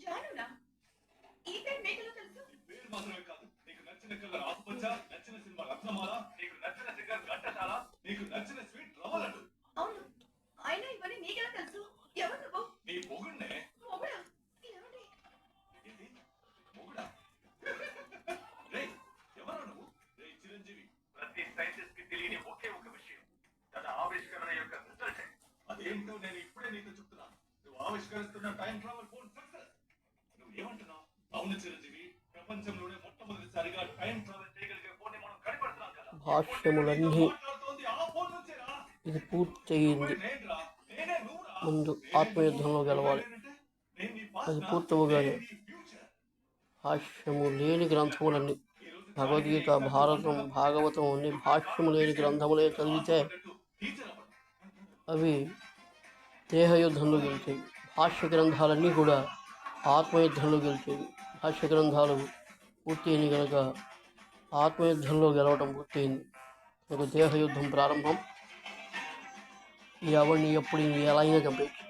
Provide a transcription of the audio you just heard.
జానునా ఈ పేరు మీకెలా తెలుసు? పేరు మాత్రమే కాదు. నీకు నచ్చిన కలర్ ఆకుపచ్చ నచ్చిన సినిమా రత్నమాల నీకు నచ్చిన సింగర్ ఘంటసాల నీకు నచ్చిన స్వీట్ రవ్వలడ్డు. అవును. అయినా ఇవన్నీ నీకెలా తెలుసు? ఎవరు నువ్వు? నీ పొగుడినే మొగుడా? ఏమండి? ఏంటి? మొగుడా? రే ఎవరు నువ్వు? రే చిరంజీవి. ప్రతి సైంటిస్ట్కి తెలియని ఒకే ఒక విషయం. తన ఆవిష్కరణ యొక్క రిజల్ట్ అదేంటో నేను ఇప్పుడే నీతో చెప్తున్నా నువ్వు ఆవిష్కరిస్తున్న టైం ట్రావెల్ ఫోన్ సక్సెస్ నువ్వు ఏమంటున్నావు అవును చిరంజీవి. ప్రపంచంలోనే మొట్టమొదటిసారిగా టైం ట్రావెల్ చేయగలిగే ఫోన్ మనం కనిపెడుతున్నాం కదా. భాష్యములన్నీ ఇది పూర్తయింది. ముందు ఆత్మయుద్ధంలో గెలవాలి. అది పూర్తవగానే భాష్యము లేని గ్రంథములన్నీ. భగవద్గీత భారతం భాగవతం అన్ని భాష్యము లేని గ్రంథములే చదివితే అవి దేహయుద్ధంలో గెలిచేవి. భాష్య గ్రంథాలన్నీ కూడా ఆత్మయుద్ధంలో గెలిచేవి. భాష్య గ్రంథాలు పూర్తయింది కనుక ఆత్మయుద్ధంలో గెలవడం పూర్తయింది. దేహ దేహయుద్ధం ప్రారంభం. ఈ ఎవరిని ఎప్పుడు ఎలా అయినా చంపేయచ్చు.